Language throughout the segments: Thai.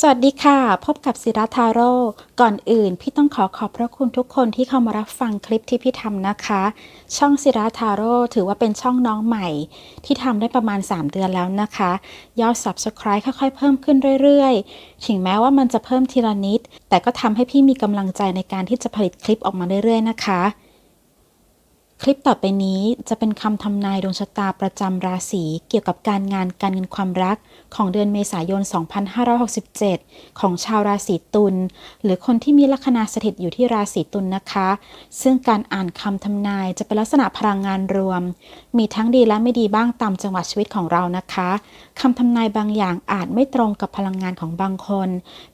สวัสดีค่ะ พบกับศิราทาโร่ก่อนอื่น พี่ต้องขอขอบพระคุณทุกคนที่เข้ามารับฟังคลิปที่พี่ทำนะคะ ช่องศิราทาโร่ถือว่าเป็นช่องน้องใหม่ ที่ทำได้ประมาณ 3 เดือนแล้วนะคะ ยอด Subscribe ค่อยๆ เพิ่มขึ้นเรื่อยๆ ถึงแม้ว่ามันจะเพิ่มทีละนิด แต่ก็ทำให้พี่มีกำลังใจในการที่จะผลิตคลิปออกมาเรื่อยๆ นะคะ คลิปต่อไปนี้จะเป็นคำทำนายดวงชะตาประจำราศีเกี่ยวกับการงานการเงินความรัก ของเดือนเมษายน 2567 ของชาวราศีตุลหรือคนที่มีลัคนาสถิตอยู่ที่ราศีตุลนะคะ ซึ่งการอ่านคำทำนายจะเป็นลักษณะพลังงานรวม มีทั้งดีและไม่ดีบ้างตามจังหวะชีวิตของเรานะคะคำทำนายบางอย่างอาจไม่ตรงกับพลังงานของบางคน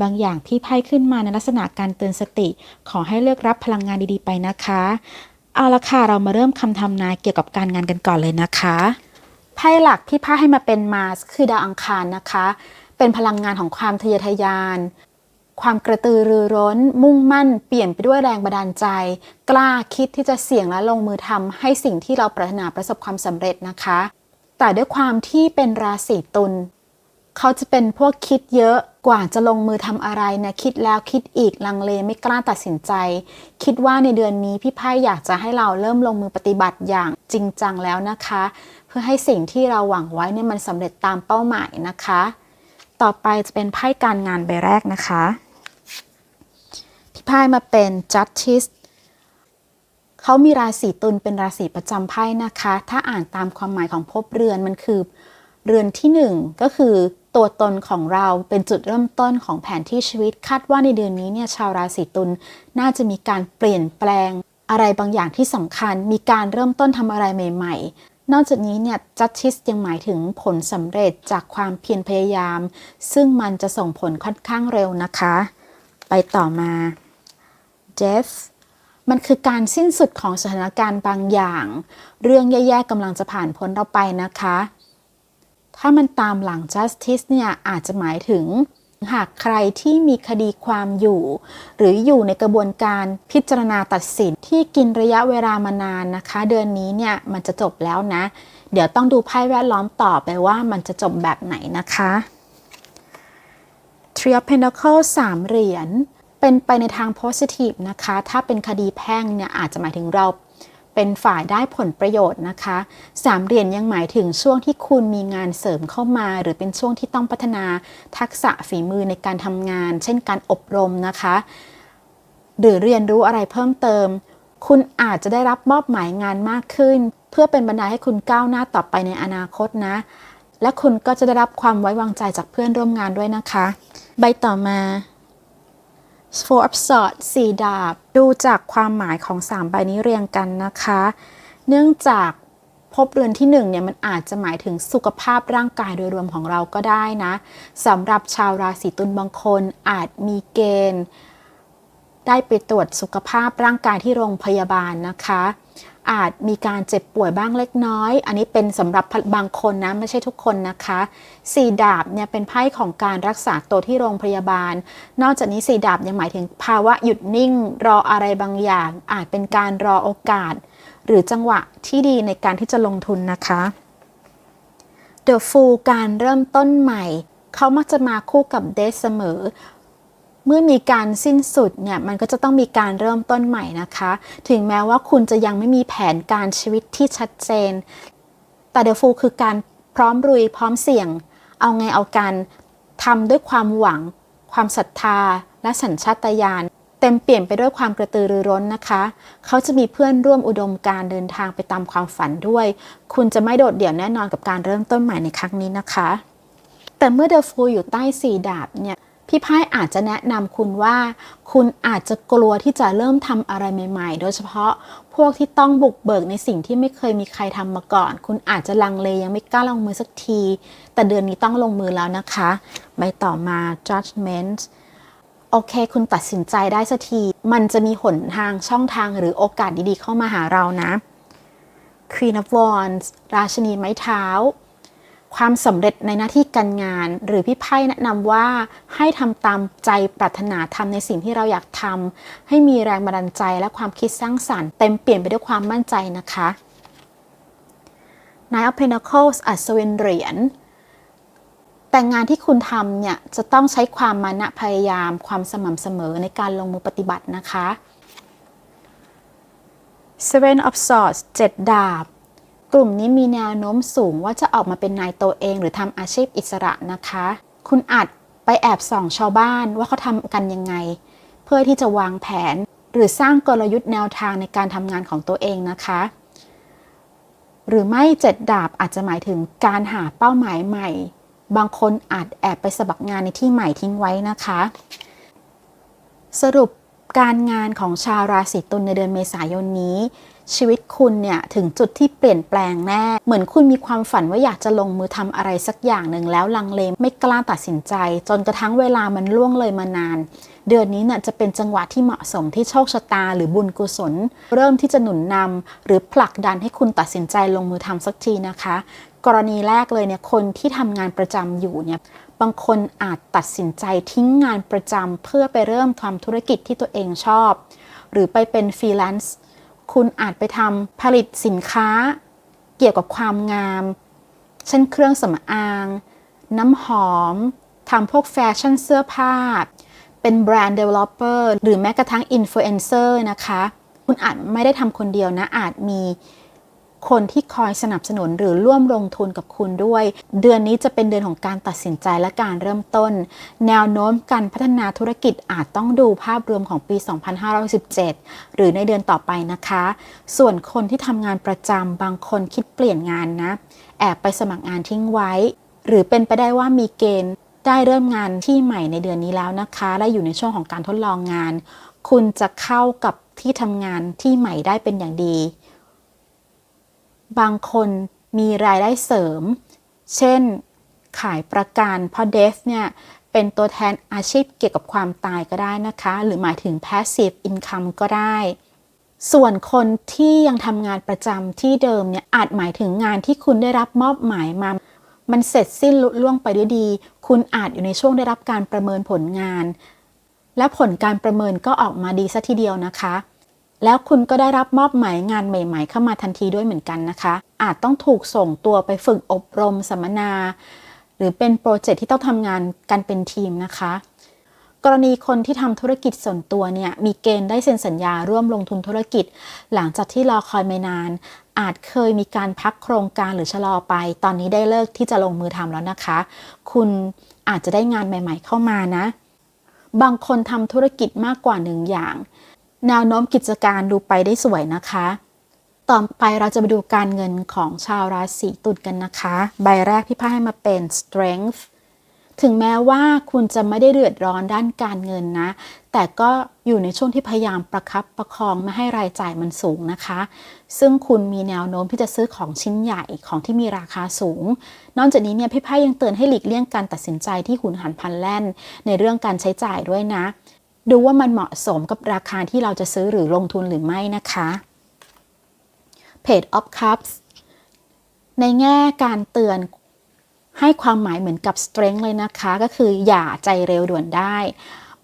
บางอย่างพี่ไพ่ขึ้นมาในลักษณะการเตือนสติ ขอให้เลือกรับพลังงานดีๆ ไปนะคะ เอาละค่ะเรามาเริ่มคำทำนายเกี่ยวกับการงานกันก่อนเลยนะคะไพ่หลักที่พ่ให้มาเป็นมาสคือดาวอังคารนะคะ เป็นพลังงานของความทะเยอทะยาน ความกระตือรือร้น มุ่งมั่น เปลี่ยนไปด้วยแรงบันดาลใจ กล้าคิดที่จะเสี่ยงและลงมือทำให้สิ่งที่เราปรารถนาประสบความสำเร็จนะคะ แต่ด้วยความที่เป็นราศีตุล เขาจะเป็นพวกคิดเยอะกว่าจะลงมือทำอะไรนะคิดแล้วคิดอีกลังเลไม่กล้าตัดสินใจ คิดว่าในเดือนนี้พี่ไพ่อยากจะให้เราเริ่มลงมือปฏิบัติอย่างจริงจังแล้วนะคะ เพื่อให้สิ่งที่เราหวังไว้เนี่ยมันสำเร็จตามเป้าหมายนะคะ ต่อไปจะเป็นไพ่การงานใบแรกนะคะพี่ไพ่มาเป็น Justice เขามีราศีตุลเป็นราศีประจำไพ่นะคะ ถ้าอ่านตามความหมายของภพเรือนมันคือ เรือนที่หนึ่งก็คือตัวตนของเราเป็นจุดเริ่มต้นของแผนที่ชีวิต คาดว่าในเดือนนี้เนี่ยชาวราศีตุลน่าจะมีการเปลี่ยนแปลงอะไรบางอย่างที่สำคัญ มีการเริ่มต้นทำอะไรใหม่ ๆ นอกจากนี้เนี่ยจัตชิสยังหมายถึงผลสำเร็จจากความเพียรพยายาม ซึ่งมันจะส่งผลค่อนข้างเร็วนะคะ ไปต่อมาเจฟมันคือการสิ้นสุดของสถานการณ์บางอย่าง เรื่องแย่ๆกำลังจะผ่านพ้นเราไปนะคะ ถ้ามันตามหลัง justice เนี่ยอาจจะหมายถึง หากใครที่มีคดีความอยู่ หรืออยู่ในกระบวนการพิจารณาตัดสินที่กินระยะเวลามานานนะคะ เดือนนี้เนี่ยมันจะจบแล้วนะ เดี๋ยวต้องดูไพ่แวดล้อมต่อไปว่ามันจะจบแบบไหนนะคะ Three of Pentacles สามเหรียญเป็นไปในทาง positive นะคะ ถ้าเป็นคดีแพ่งเนี่ยอาจจะหมายถึงเรา เป็นฝ่ายได้ผลประโยชน์นะคะสามเหรียญยังหมายถึงช่วงที่คุณมีงานเสริมเข้ามา หรือเป็นช่วงที่ต้องพัฒนาทักษะฝีมือในการทำงาน เช่นการอบรมนะคะ หรือเรียนรู้อะไรเพิ่มเติม คุณอาจจะได้รับมอบหมายงานมากขึ้น เพื่อเป็นบันไดให้คุณก้าวหน้าต่อไปในอนาคตนะ และคุณก็จะได้รับความไว้วางใจจากเพื่อนร่วมงานด้วยนะคะ ใบต่อมา Four of Swords สี่ดาบ ดูจากความหมายของ3ใบนี้เรียงกันนะคะ เนื่องจากพบเรือนที่1เนี่ยมันอาจจะหมายถึงสุขภาพร่างกายโดยรวมของเราก็ได้นะสำหรับชาวราศีตุลบางคนอาจมีเกณฑ์ ได้ไปตรวจสุขภาพร่างกายที่โรงพยาบาลนะคะ อาจมีการเจ็บป่วยบ้างเล็กน้อย อันนี้เป็นสำหรับบางคนนะ ไม่ใช่ทุกคนนะคะสี่ดาบเนี่ยเป็นไพ่ของการรักษาตัวที่โรงพยาบาล นอกจากนี้สี่ดาบยังหมายถึงภาวะหยุดนิ่ง รออะไรบางอย่าง อาจเป็นการรอโอกาส หรือจังหวะที่ดีในการที่จะลงทุนนะคะ The Fool การเริ่มต้นใหม่ เขามักจะมาคู่กับเดเสมอ เมื่อมีการสิ้นสุดเนี่ยมันก็จะต้องมีการเริ่มต้นใหม่นะคะ ถึงแม้ว่าคุณจะยังไม่มีแผนการชีวิตที่ชัดเจน แต่เดฟูคือการพร้อมรุยพร้อมเสี่ยง เอาไงเอากันทำด้วยความหวัง ความศรัทธา และสัญชาตญาณเต็มเปลี่ยนไปด้วยความกระตือรือร้นนะคะ เขาจะมีเพื่อนร่วมอุดมการเดินทางไปตามความฝันด้วย คุณจะไม่โดดเดี่ยวแน่นอนกับการเริ่มต้นใหม่ในครั้งนี้นะคะ แต่เมื่อเดอฟูอยู่ใต้สีดาบเนี่ย พี่ไพ่อาจจะแนะนำคุณว่า คุณอาจจะกลัวที่จะเริ่มทำอะไรใหม่ๆ โดยเฉพาะพวกที่ต้องบุกเบิกในสิ่งที่ไม่เคยมีใครทำมาก่อน คุณอาจจะลังเลยังไม่กล้าลงมือสักที แต่เดือนนี้ต้องลงมือแล้วนะคะ ใบต่อมา judgment โอเค คุณตัดสินใจได้สักที มันจะมีหนทางช่องทางหรือโอกาสดีๆ เข้ามาหาเรานะ Queen of Wands ราชินีไม้เท้า ความสำเร็จในหน้าที่การงาน หรือพี่ไพ่แนะนำว่าให้ทำตามใจปรารถนาทำในสิ่งที่เราอยากทำให้มีแรงบันดาลใจและความคิดสร้างสรรค์เต็มเปลี่ยนไปด้วยความมั่นใจนะคะ Nine of Pentacles อัศวินเหรียญแต่งานที่คุณทำเนี่ยจะต้องใช้ความมานะพยายาม ความสม่ำเสมอในการลงมือปฏิบัตินะคะ Seven of Swords 7ดาบ กลุ่มนี้มีแนวโน้มสูงว่าจะออกมาเป็นนายตัวเอง หรือทำอาชีพอิสระนะคะ คุณอาจไปแอบส่องชาวบ้านว่าเขาทำกันยังไง เพื่อที่จะวางแผน หรือสร้างกลยุทธ์แนวทางในการทำงานของตัวเองนะคะ หรือไม่เจ็ดดาบอาจจะหมายถึงการหาเป้าหมายใหม่ บางคนอาจแอบไปสมัครงานในที่ใหม่ทิ้งไว้นะคะ สรุปการงานของชาวราศีตุลในเดือนเมษายนนี้ ชีวิตคุณเนี่ยถึงจุดที่เปลี่ยนแปลงแน่ เหมือนคุณมีความฝันว่าอยากจะลงมือทำอะไรสักอย่างหนึ่งแล้วลังเลไม่กล้าตัดสินใจ จนกระทั่งเวลามันล่วงเลยมานาน เดือนนี้เนี่ยจะเป็นจังหวะที่เหมาะสมที่โชคชะตาหรือบุญกุศล เริ่มที่จะหนุนนำหรือผลักดันให้คุณตัดสินใจลงมือทำสักทีนะคะ กรณีแรกเลยเนี่ยคนที่ทำงานประจำอยู่เนี่ยบางคนอาจตัดสินใจทิ้งงานประจำเพื่อไปเริ่มทำธุรกิจที่ตัวเองชอบ หรือไปเป็นฟรีแลนซ์ คุณอาจไปทำผลิตสินค้า เกี่ยวกับความงาม เช่นเครื่องสำอาง น้ำหอมทำพวกแฟชั่นเสื้อผ้า เป็นแบรนด์เดเวลลอปเปอร์หรือแม้กระทั่งอินฟลูเอนเซอร์นะคะ คุณอาจไม่ได้ทำคนเดียวนะอาจมี คนที่คอยสนับสนุนหรือร่วมลงทุนกับคุณด้วย เดือนนี้จะเป็นเดือนของการตัดสินใจและการเริ่มต้น แนวโน้มการพัฒนาธุรกิจอาจต้องดูภาพรวมของปี 2517 หรือในเดือนต่อไปนะคะ ส่วนคนที่ทำงานประจำบางคนคิดเปลี่ยนงานนะ แอบไปสมัครงานทิ้งไว้ หรือเป็นไปได้ว่ามีเกณฑ์ได้เริ่มงานที่ใหม่ในเดือนนี้แล้วนะคะ และอยู่ในช่วงของการทดลองงาน คุณจะเข้ากับที่ทำงานที่ใหม่ได้เป็นอย่างดี บางคนมีรายได้เสริม เช่น ขายประกันเพราะเดฟเนี่ยเป็นตัวแทนอาชีพเกี่ยวกับความตายก็ได้นะคะ หรือหมายถึง passive income ก็ได้ ส่วนคนที่ยังทำงานประจำที่เดิมเนี่ยอาจหมายถึงงานที่คุณได้รับมอบหมายมา มันเสร็จสิ้นลุล่วงไปด้วยดี คุณอาจอยู่ในช่วงได้รับการประเมินผลงาน และผลการประเมินก็ออกมาดีซะทีเดียวนะคะ แล้วคุณก็ได้รับมอบหมายงานใหม่ ๆ เข้ามาทันทีด้วยเหมือนกันนะคะ อาจต้องถูกส่งตัวไปฝึกอบรมสัมมนา หรือเป็นโปรเจกต์ที่ต้องทำงานกันเป็นทีมนะคะ กรณีคนที่ทำธุรกิจส่วนตัวเนี่ย มีเกณฑ์ได้เซ็นสัญญาร่วมลงทุนธุรกิจ หลังจากที่รอคอยไม่นาน อาจเคยมีการพักโครงการหรือชะลอไป ตอนนี้ได้เลิกที่จะลงมือทำแล้วนะคะ คุณอาจจะได้งานใหม่ ๆ เข้ามานะ บางคนทำธุรกิจมากกว่าหนึ่งอย่าง แนวโน้มกิจการดูไปได้สวยนะคะ ต่อไปเราจะไปดูการเงินของชาวราศีตุลกันนะคะ ใบแรกที่พ่ให้มาเป็น strength ถึงแม้ว่าคุณจะไม่ได้เดือดร้อนด้านการเงินนะ แต่ก็อยู่ในช่วงที่พยายามประคับประคองไม่ให้รายจ่ายมันสูงนะคะ ซึ่งคุณมีแนวโน้มที่จะซื้อของชิ้นใหญ่ของที่มีราคาสูง นอกจากนี้เนี่ยพี่ไพ่ยังเตือนให้หลีกเลี่ยงการตัดสินใจที่หุนหันพลันแล่น ในเรื่องการใช้จ่ายด้วยนะ ดูว่ามันเหมาะสมกับราคาที่เราจะซื้อหรือลงทุนหรือไม่นะคะ Page of Cups ในแง่การเตือนให้ความหมายเหมือนกับ strength เลยนะคะ ก็คืออย่าใจเร็วด่วนได้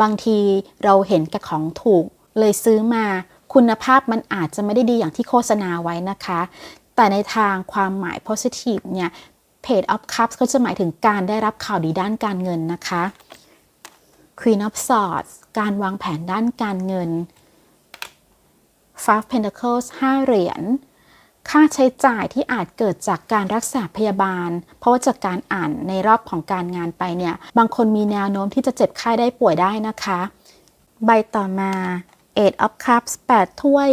บางทีเราเห็นกับของถูกเลยซื้อมาคุณภาพมันอาจจะไม่ได้ดีอย่างที่โฆษณาไว้นะคะ แต่ในทางความหมาย positive เนี่ย Page of Cups ก็จะหมายถึงการได้รับข่าวดีด้านการเงินนะคะ Queen of Swords การวางแผนด้านการเงิน Five Pentacles 5 เหรียญ ค่าใช้จ่ายที่อาจเกิดจากการรักษาพยาบาล เพราะว่าจากการอ่านในรอบของการงานไปเนี่ย บางคนมีแนวโน้มที่จะเจ็บไข้ได้ป่วยได้นะคะ ใบต่อมา Eight of Cups 8 ถ้วย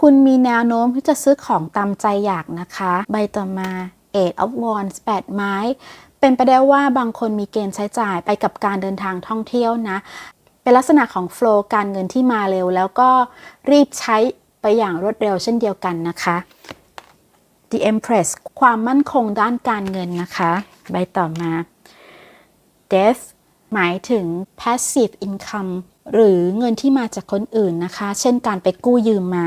คุณมีแนวโน้มที่จะซื้อของตามใจอยากนะคะ ใบต่อมา Eight of Wands 8 ไม้ เป็นไปได้ว่าบางคนมีเกณฑ์ใช้จ่ายไปกับการเดินทางท่องเที่ยวนะ เป็นลักษณะของโฟล์การเงินที่มาเร็ว แล้วก็รีบใช้ไปอย่างรวดเร็วเช่นเดียวกันนะคะ The Empress ความมั่นคงด้านการเงินนะคะ ใบต่อมา Death หมายถึง passive income หรือเงินที่มาจากคนอื่นนะคะ เช่นการไปกู้ยืมมา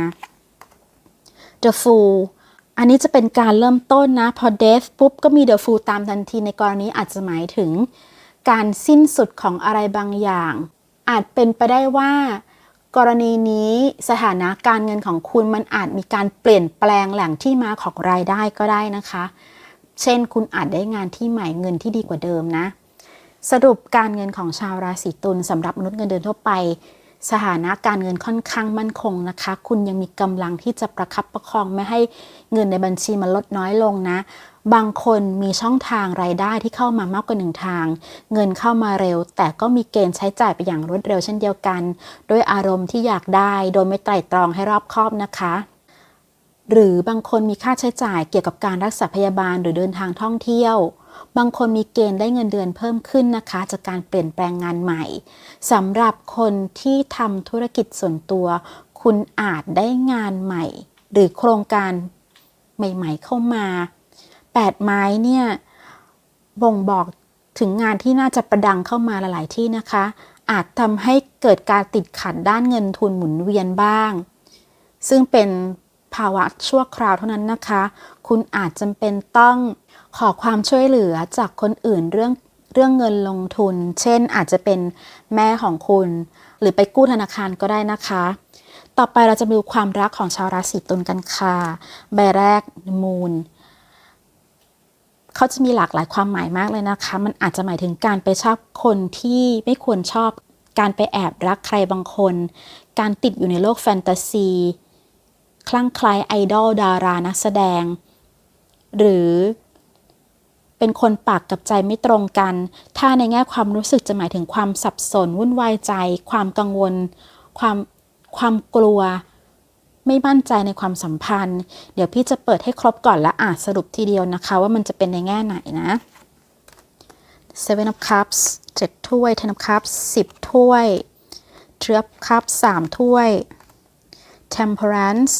The Fool อันนี้จะเป็นการเริ่มต้นนะ พอ Death ปุ๊บก็มี The Fool ตามทันทีในกรณีอาจจะหมายถึง การสิ้นสุดของอะไรบางอย่าง อาจเป็นไปได้ว่า กรณีนี้สถานะการเงินของคุณมันอาจมีการเปลี่ยนแปลงแหล่งที่มาของรายได้ก็ได้นะคะ เช่นคุณอาจได้งานที่ใหม่เงินที่ดีกว่าเดิมนะ สรุปการเงินของชาวราศีตุลสำหรับมนุษย์เงินเดือนทั่วไป สถานะการเงินค่อนข้างมั่นคงนะคะ คุณยังมีกำลังที่จะประคับประคองไม่ให้เงินในบัญชีมันลดน้อยลงนะ บางคนมีช่องทางรายได้ที่เข้ามามากกว่าหนึ่งทาง เงินเข้ามาเร็ว แต่ก็มีเกณฑ์ใช้จ่ายไปอย่างรวดเร็วเช่นเดียวกัน ด้วยอารมณ์ที่อยากได้ โดยไม่ไตร่ตรองให้รอบคอบนะคะหรือบางคนมีค่าใช้จ่ายเกี่ยวกับการรักษาพยาบาลหรือเดินทางท่องเที่ยว บางคนมีเกณฑ์ได้เงินเดือนเพิ่มขึ้นนะคะ จากการเปลี่ยนแปลงงานใหม่สำหรับคนที่ทำธุรกิจส่วนตัว คุณอาจได้งานใหม่ หรือโครงการใหม่ๆเข้ามาแปดไม้เนี่ยบ่งบอกถึงงานที่น่าจะประดังเข้ามาหลายๆที่นะคะ อาจทำให้เกิดการติดขัดด้านเงินทุนหมุนเวียนบ้าง ซึ่งเป็นภาวะชั่วคราวเท่านั้นนะคะ คุณอาจจำเป็นต้อง ขอความช่วยเหลือจากคนอื่นเรื่องเรื่องเงินลงทุน เช่นอาจจะเป็นแม่ของคุณ หรือไปกู้ธนาคารก็ได้นะคะ ต่อไปเราจะมาดูความรักของชาวราศีตุลกันค่ะ ใบแรกมูนเขาจะมีหลากหลายความหมายมากเลยนะคะ มันอาจจะหมายถึงการไปชอบคนที่ไม่ควรชอบ การไปแอบรักใครบางคน การติดอยู่ในโลกแฟนตาซี คลั่งไคล้ไอดอลดารานักแสดง หรือ เป็นคนปากกับใจไม่ตรงกัน ถ้าในแง่ความรู้สึกจะหมายถึงความสับสน วุ่นวายใจ ความกังวล ความความกลัว ไม่มั่นใจในความสัมพันธ์ เดี๋ยวพี่จะเปิดให้ครบก่อนและอ่านสรุปทีเดียวนะคะ ว่ามันจะเป็นในแง่ไหนนะ Seven of Cups 7ถ้วย Ten of Cups 10ถ้วย t r e e of Cups 3ถ้วย Temperance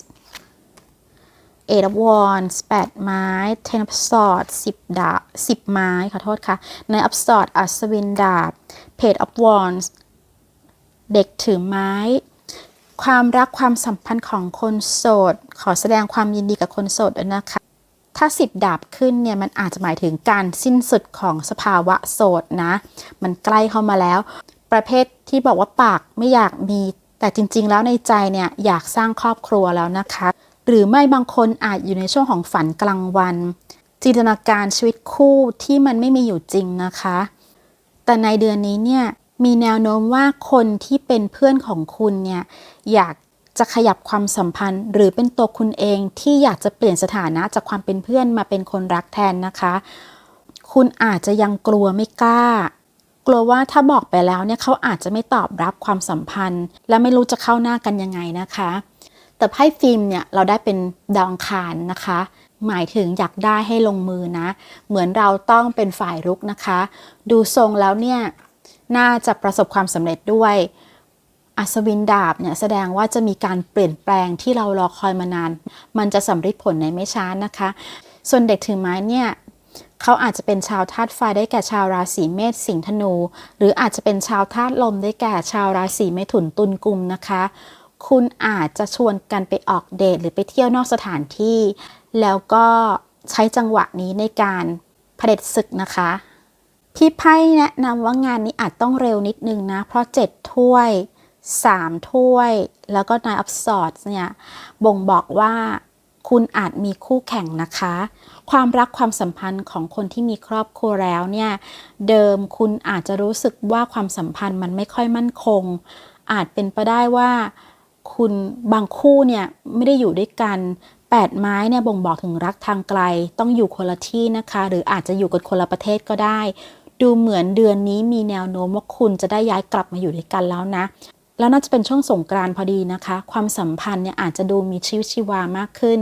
Eight of Wands 8ไม้ Ten of Swords 10ดาบ10ไม้ขอโทษค่ะ Nine of Swords อัศวินดาบ Page of Wands เด็กถือไม้ ความรักความสัมพันธ์ของคนโสด ขอแสดงความยินดีกับคนโสดด้วยนะคะ ถ้าสิบดาบขึ้นเนี่ย มันอาจจะหมายถึงการสิ้นสุดของสภาวะโสดนะ มันใกล้เข้ามาแล้ว ประเภทที่บอกว่าปากไม่อยากมี แต่จริง ๆ แล้วในใจเนี่ย อยากสร้างครอบครัวแล้วนะคะ หรือไม่บางคนอาจอยู่ในช่วงของฝันกลางวัน จินตนาการชีวิตคู่ที่มันไม่มีอยู่จริงนะคะ แต่ในเดือนนี้เนี่ยมีแนวโน้มว่าคนที่เป็นเพื่อนของคุณเนี่ยอยากจะขยับความสัมพันธ์ หรือเป็นตัวคุณเองที่อยากจะเปลี่ยนสถานะจากความเป็นเพื่อนมาเป็นคนรักแทนนะคะ คุณอาจจะยังกลัวไม่กล้า กลัวว่าถ้าบอกไปแล้วเนี่ยเขาอาจจะไม่ตอบรับความสัมพันธ์ และไม่รู้จะเข้าหน้ากันยังไงนะคะ แต่ไพ่ฟิล์มเนี่ยเราได้เป็นดาวอังคารนะคะ หมายถึงอยากได้ให้ลงมือนะ เหมือนเราต้องเป็นฝ่ายรุกนะคะ ดูทรงแล้วเนี่ยน่าจะประสบความสำเร็จด้วย อัศวินดาบเนี่ยแสดงว่าจะมีการเปลี่ยนแปลงที่เรารอคอยมานาน มันจะสำเร็จผลในไม่ช้านะคะ ส่วนเด็กถือไม้เนี่ยเขาอาจจะเป็นชาวธาตุไฟได้แก่ชาวราศีเมษสิงห์ธนู หรืออาจจะเป็นชาวธาตุลมได้แก่ชาวราศีเมถุนตุลกุมนะคะ คุณอาจจะชวนกันไปออกเดทหรือไปเที่ยวนอกสถานที่ แล้วก็ใช้จังหวะนี้ในการเผด็จศึกนะคะ พี่ไพ่แนะนำว่างานนี้อาจต้องเร็วนิดนึงนะ เพราะ 7 ถ้วย 3 ถ้วย แล้วก็ Nine of Swords เนี่ยบ่งบอกว่าคุณอาจมีคู่แข่งนะคะ ความรักความสัมพันธ์ของคนที่มีครอบครัวแล้วเนี่ย เดิมคุณอาจจะรู้สึกว่าความสัมพันธ์มันไม่ค่อยมั่นคง อาจเป็นไปได้ว่า คุณบางคู่เนี่ยไม่ได้อยู่ด้วยกัน8ไม้เนี่ยบ่งบอกถึงรักทางไกล ต้องอยู่คนละที่นะคะ หรืออาจจะอยู่กันคนละประเทศก็ได้ ดูเหมือนเดือนนี้มีแนวโน้มว่าคุณจะได้ย้ายกลับมาอยู่ด้วยกันแล้วนะ แล้วน่าจะเป็นช่วงสงกรานต์พอดีนะคะ ความสัมพันธ์เนี่ยอาจจะดูมีชีวิตชีวามากขึ้น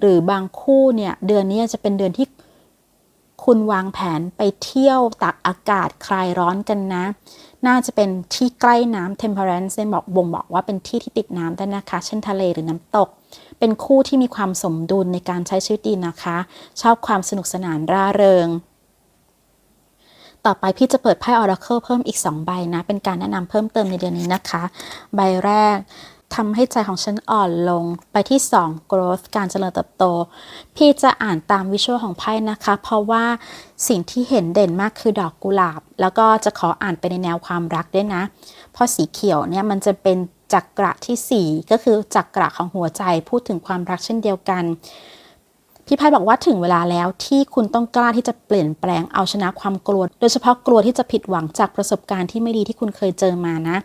หรือบางคู่เนี่ยเดือนนี้จะเป็นเดือนที่คุณวางแผนไปเที่ยวตักอากาศคลายร้อนกันนะ น่าจะเป็นที่ใกล้น้ำ temperance เนี่ยบอกบ่งบอกว่าเป็นที่ที่ติดน้ำได้นะคะ เช่นทะเลหรือน้ำตก เป็นคู่ที่มีความสมดุลในการใช้ชีวิตดีนะคะ ชอบความสนุกสนานร่าเริง ต่อไปพี่จะเปิดไพ่ Oracle เพิ่มอีก 2 ใบนะ เป็นการแนะนำเพิ่มเติมในเดือนนี้นะคะ ใบแรก ทำให้ใจของฉันอ่อนลงไปที่ 2 growth การเจริญเติบโต พี่จะอ่านตามวิชวลของไพ่นะคะ เพราะว่าสิ่งที่เห็นเด่นมากคือดอกกุหลาบ แล้วก็จะขออ่านไปในแนวความรักด้วยนะ เพราะสีเขียวเนี่ยมันจะเป็นจักระที่ 4 ก็คือจักระของหัวใจพูดถึงความรักเช่นเดียวกัน พี่ไพ่บอกว่าถึงเวลาแล้วที่คุณต้องกล้าที่จะเปลี่ยนแปลงเอาชนะความกลัว โดยเฉพาะกลัวที่จะผิดหวังจากประสบการณ์ที่ไม่ดีที่คุณเคยเจอมานะ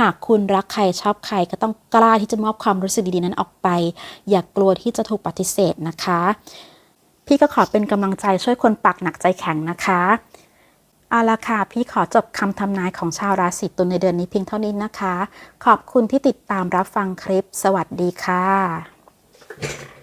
หากคุณรักใครชอบใครก็ต้องกล้าที่จะมอบความรู้สึกดีๆนั้นออกไป อย่ากลัวที่จะถูกปฏิเสธนะคะ พี่ก็ขอเป็นกำลังใจช่วยคนปากหนักใจแข็งนะคะเอาละค่ะ พี่ขอจบคำทำนายของชาวราศีตุลในเดือนนี้เพียงเท่านี้นะคะ ขอบคุณที่ติดตามรับฟังคลิป สวัสดีค่ะ